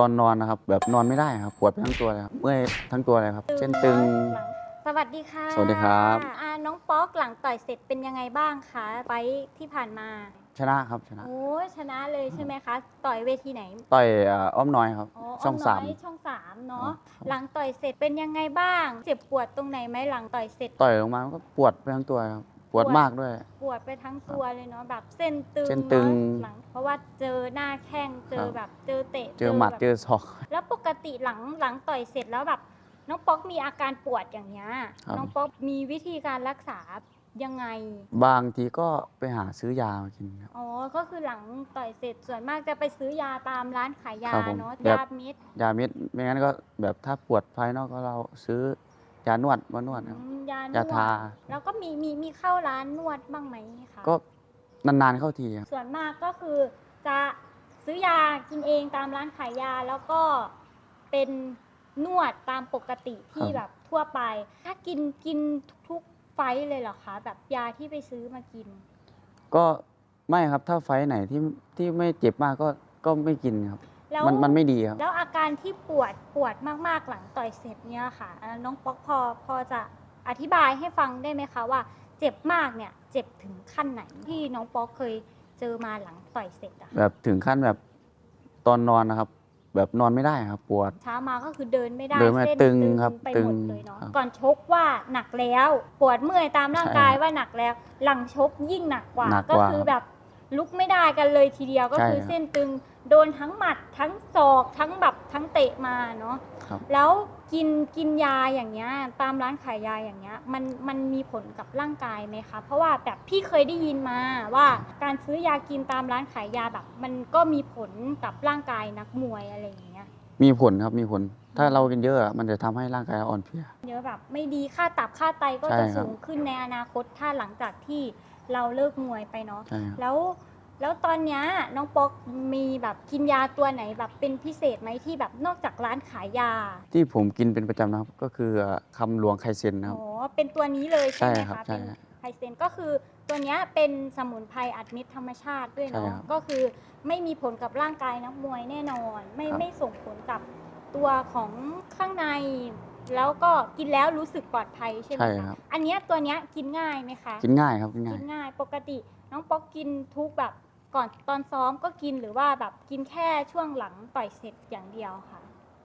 ตอนนอนนะครับ แบบนอนไม่ได้ครับปวดไปทั้งตัวเลยครับเมื่อยทั้งตัวเลยครับ เช่นตึงหลังสวัสดีค่ะสวัสดีครับ อ่าน้องป๊อกหลังต่อยเสร็จเป็นยังไงบ้างคะไฟท์ที่ผ่านมาชนะครับชนะ โอ้ชนะเลยใช่ไหมคะ ต่อยเวทีไหนต่อยอ่าอ้อมน้อยครับ อ๋อช่องน้สามยช่องสามเนาะอ๋อครับ หลังต่อยเสร็จเป็นยังไงบ้าง เจ็บปวดตรงไหนไหมหลังต่อยเสร็จ ต่อยลงมามันก็ปวดไปทั้งตัวครับ ปวดปวดมากด้วย ปวดไปทั้งตัวเลยเนาะแบบเส้นตึงเส้นตึงเนาะหลังเพราะว่าเจอหน้าแข้งเจอครับแบบเจอเตะเจอหมัดแบบเจอศอก แล้วปกติหลังหลังต่อยเสร็จแล้วแบบ น้องป๊อกมีอาการปวดอย่างเงี้ยครับ น้องป๊อกมีวิธีการรักษายังไงบางทีก็ไปหาซื้อยามากินครับ อ๋อก็คือหลังต่อยเสร็จส่วนมากจะไปซื้อยาตามร้านขายยาครับผมเนาะแบบ ยาเม็ด ยาเม็ดไม่งั้นก็แบบถ้าปวดภายนอกก็เราซื้อ ยานวดมานวดครับอืมยานวดยาทา แล้วก็มีมีมีเข้าร้านนวดบ้างไหมคะก็นานๆเข้าทีครับ ส่วนมากก็คือจะซื้อยากินเองตามร้านขายยาแล้วก็เป็นนวดตามปกติที่ครับ แบบทั่วไป ถ้ากินกินทุกๆไฟต์เลยเหรอคะ แบบยาที่ไปซื้อมากิน ก็ไม่ครับถ้าไฟท์ไหนที่ที่ไม่เจ็บมากก็ก็ไม่กินครับ แล้วมันมันไม่ดีครับ แล้วอาการที่ปวดปวดมากๆหลังต่อยเสร็จเนี่ยค่ะอ่าน้องป๊อกพอพอจะอธิบายให้ฟังได้ไหมคะว่า เจ็บมากเนี่ยเจ็บถึงขั้นไหนที่น้องป๊อกเคยเจอมาหลังต่อยเสร็จอะแบบถึงขั้นแบบตอนนอนนะครับ แบบนอนไม่ได้ครับ ปวด เช้ามาก็คือเดินไม่ได้เดินไม่ได้ส้ตึงครับไปตึหมงดเลยเนาะครับ ก่อนชกว่าหนักแล้ว ปวดเมื่อยตามร่างกายใช่ครับว่าหนักแล้ว หลังชกยิ่งหนักกว่า หนักก็กว่าคือแบบ ลุกไม่ได้กันเลยทีเดียวก็ใช่คือครับเส้นตึงโดนทั้งหมัดทั้งศอกทั้งแบบทั้งเตะมาเนาะครับแล้วกินกินยาอย่างเงี้ยตามร้านขายยาอย่างเงี้ยมันมันมีผลกับร่างกายไหมคะ เพราะว่าแบบพี่เคยได้ยินมาว่าการซื้อยากินตามร้านขายยาแบบ มันก็มีผลกับร่างกายนักมวยอะไรอย่างเงี้ยมีผลครับมีผลถ้าเรากินเยอะอะมันจะทำให้ร่างกายเราอ่อนเพลียเยอะแบบไม่ดีค่าตับค่าไตก็ใช่จะครับสูงขึ้นในอนาคตถ้าหลังจากที่เราเลิกมวยไปเนาะใช่ครับแล้ว แล้วตอนเนี้ยน้องป๊อกมีแบบกินยาตัวไหนแบบเป็นพิเศษไหมที่แบบนอกจากร้านขายยาที่ผมกินเป็นประจำนะครับ ก็คือคำหลวงไคเซนนะครับ อ๋อเป็นตัวนี้เลยใช่ไหมใช่ครับคะใช่เป็นครับไพเซนก็คือตัวเนี้ยเป็นสมุนไพรอัดเม็ดธรรมชาติด้วยใช่เนาะครับก็คือไม่มีผลกับร่างกายนักมวยแน่นอน ไม่ครับ ไม่ส่งผลกับตัวของข้างใน แล้วก็กินแล้วรู้สึกปลอดภัยใช่ไหมใช่คะครับ อันเนี้ยตัวเนี้ยกินง่ายไหมคะ กินง่ายครับกินง่ากิย นง่ายปกติน้องป๊อกกินทุกแบบ ก่อนตอนซ้อมก็กินหรือว่าแบบกินแค่ช่วงหลังต่อยเสร็จอย่างเดียวค่ะ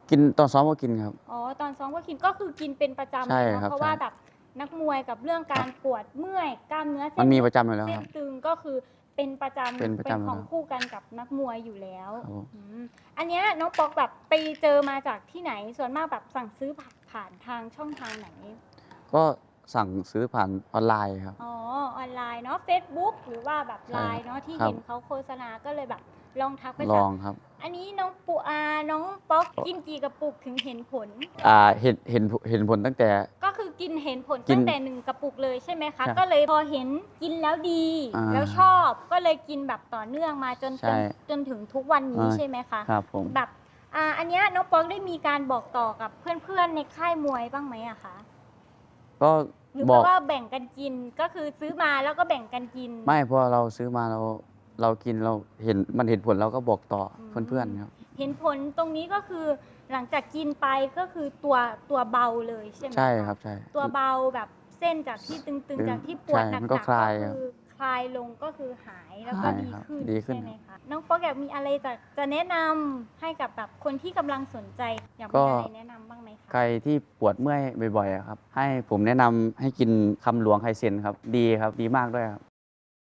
กินตอนซ้อมก็กินครับ อ๋อตอนซ้อมก็กินก็คือกินเป็นประจำใช่เลยเนอะครับเพราะว่าใช่ แบบนักมวยกับเรื่องการปวดเมื่อยกล้ามเนื้อเส้มันนมีประจำอยู่แล้วเส้คนรับ ตึงก็คือเป็นประจำเป็นประจำของอยู่แล้วคู่กันกับนักมวยอยู่แล้วครับผม อืมอันเนี้ยน้องป๊อกแบบไปเจอมาจากที่ไหนส่วนมากแบบสั่งซื้อผ่านผ่านทางช่องทางไหน ก็สั่งซื้อผ่านออนไลน์ครับ อ๋อออน ไลน์เนาะ Facebook หรือว่าแบบใช่ไลน์เนาะที่ครับเห็นเขาโฆษณาก็เลยแบบลองทักไปลสั่องครับ อันนี้น้องปูอาน้องป๊อกกินกี่กระปุกถึงเห็นผล อ่าเห็นเห็นเห็นผลตั้งแต่ ก็คือกินเห็นผลกินตั้งแต่หนึ่งกระปุกเลยใช่ไหมคะใช่ก็เลยพอเห็นกินแล้วดีอ่าแล้วชอบก็เลยกินแบบต่อเนื่องมาจนใช่จนจนถึงทุกวันนี้อ่าใช่ไหมคะครับผมแบบอ่าอันเนี้ยน้องป๊อกได้มีการบอกต่อกับเพื่อนๆในค่ายมวยบ้างไหมอะคะก็ หรือบอก ว่าแบ่งกันกินก็คือซื้อมาแล้วก็แบ่งกันกิน ไม่พอเราซื้อมาเราเรากินเราเห็นมันเห็นผลเราก็บอกต่ออม เพื่อนๆครับ เห็นผลตรงนี้ก็คือหลังจากกินไปก็คือตัวตัวเบาเลยใช่ไหมะใช่ครับใช่ ตัวเบาแบบเส้นจากที่ตึงตึงๆจากที่ปวดใช่หนักมันๆก็ก็คลายครับคือคลายลงก็คือหายแล้วก็หายดีครับขึ้นดีขึ้น ใช่ไหมคะน้องป๊อกอยากมีอะไรจะจะแนะนำให้กับแบบคนที่กำลังสนใจอยากก็มีอะไรแนะนำบ้างไหม คะใครที่ปวดเมื่อยบ่อยๆครับให้ผมแนะนำให้กินคำหลวงไคเซนครับดีครับดีมากด้วยครับ